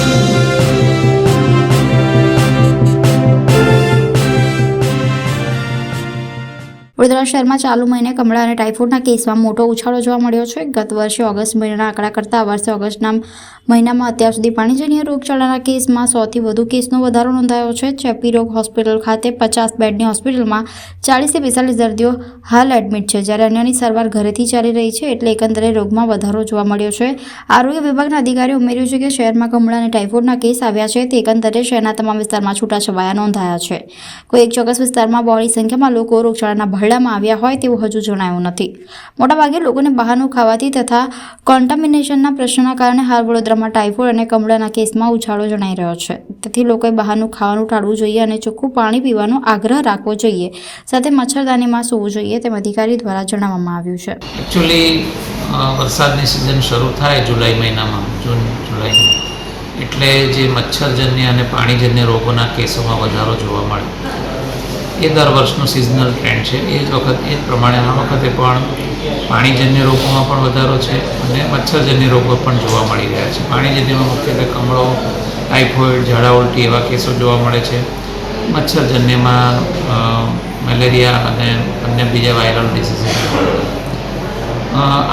Thank you. Vadodara શહેરમાં ચાલુ મહિને કમળા અને ટાઇફોઇડના કેસમાં મોટો ઉછાળો જોવા મળ્યો છે. ગત વર્ષે ઓગસ્ટ મહિનાના આંકડા કરતાં આ વર્ષે ઓગસ્ટના મહિનામાં અત્યાર સુધી પાણીજન્ય રોગચાળાના કેસમાં સૌથી વધુ કેસનો વધારો નોંધાયો છે. ચેપી રોગ હોસ્પિટલ ખાતે પચાસ બેડની હોસ્પિટલમાં ચાળીસથી પિસ્તાલીસ દર્દીઓ હાલ એડમિટ છે. જ્યારે અન્યની સારવાર ઘરેથી ચાલી રહી છે એટલે એકંદરે રોગમાં વધારો જોવા મળ્યો છે. આરોગ્ય વિભાગના અધિકારીએ ઉમેર્યું છે કે શહેરમાં કમળા અને ટાઇફોઇડના કેસ આવ્યા છે. તે એકંદરે શહેરના તમામ વિસ્તારમાં છૂટાછવાયા નોંધાયા છે. કોઈ એક ચોક્કસ વિસ્તારમાં બહોળી સંખ્યામાં લોકો રોગચાળાના ભરડામાં આવ્યા હોય તેવું હજુ જણાયું નથી. મોટાભાગે લોકોને બહારનું ખાવાથી તથા કોન્ટામિનેશનના પ્રશ્નના કારણે હાલ વડોદરામાં ટાઇફોઇડ અને કમળાના કેસમાં ઉછાળો જણાઈ રહ્યો છે. તેથી લોકોએ બહારનું ખાવાનું ટાળવું જોઈએ અને ચોખ્ખું પાણી પીવાનો આગ્રહ રાખવો જોઈએ. સાથે મચ્છરદાનીમાં સૂવું જોઈએ તેમ અધિકારી દ્વારા જણાવવામાં આવ્યું છે. એકચ્યુઅલી વરસાદની સિઝન શરૂ થાય જુલાઈ મહિનામાં, જૂન, જુલાઈ એટલે જે મચ્છરજન્ય અને પાણીજન્ય રોગોના કેસોમાં વધારો જોવા મળે. એ દર વર્ષનો સિઝનલ ટ્રેન્ડ છે. એ જ વખત, એ જ પ્રમાણે આ વખતે પણ પાણીજન્ય રોગોમાં પણ વધારો છે અને મચ્છરજન્ય રોગો પણ જોવા મળી રહ્યા છે. પાણીજન્યમાં મુખ્યત્વે કમળો, ટાઇફોઇડ, ઝાડા ઉલટી એવા કેસો જોવા મળે છે. મચ્છરજન્યમાં મેલેરિયા અને અન્ય બીજા વાયરલ ડિસીઝીસ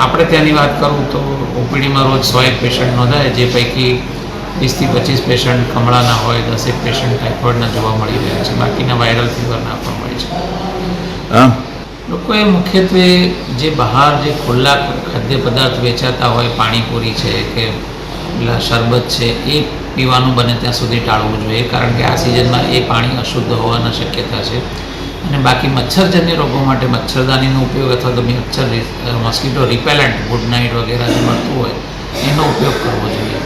આપણે ત્યાંની વાત કરું તો ઓપીડીમાં રોજ સો એક પેશન્ટ નોંધાય, જે પૈકી વીસથી પચીસ પેશન્ટ કમળાના હોય દસેક પેશન્ટ ટાઇફોઇડના જોવા મળી રહ્યા છે. બાકીના વાયરલ ફીવરના પણ હોય છે. લોકોએ મુખ્યત્વે જે બહાર જે ખુલ્લા ખાદ્ય પદાર્થ વેચાતા હોય પાણીપુરી છે કે પેલા શરબત છે એ પીવાનું બને ત્યાં સુધી ટાળવું જોઈએ કારણ કે આ સિઝનમાં એ પાણી અશુદ્ધ હોવાના શક્યતા છે. અને બાકી મચ્છરજન્ય રોગો માટે મચ્છરદાનીનો ઉપયોગ અથવા તો મચ્છર મોસ્કીટો રિપેલન્ટ ગુડ નાઇટ વગેરે જે મળતું હોય એનો ઉપયોગ કરવો જોઈએ.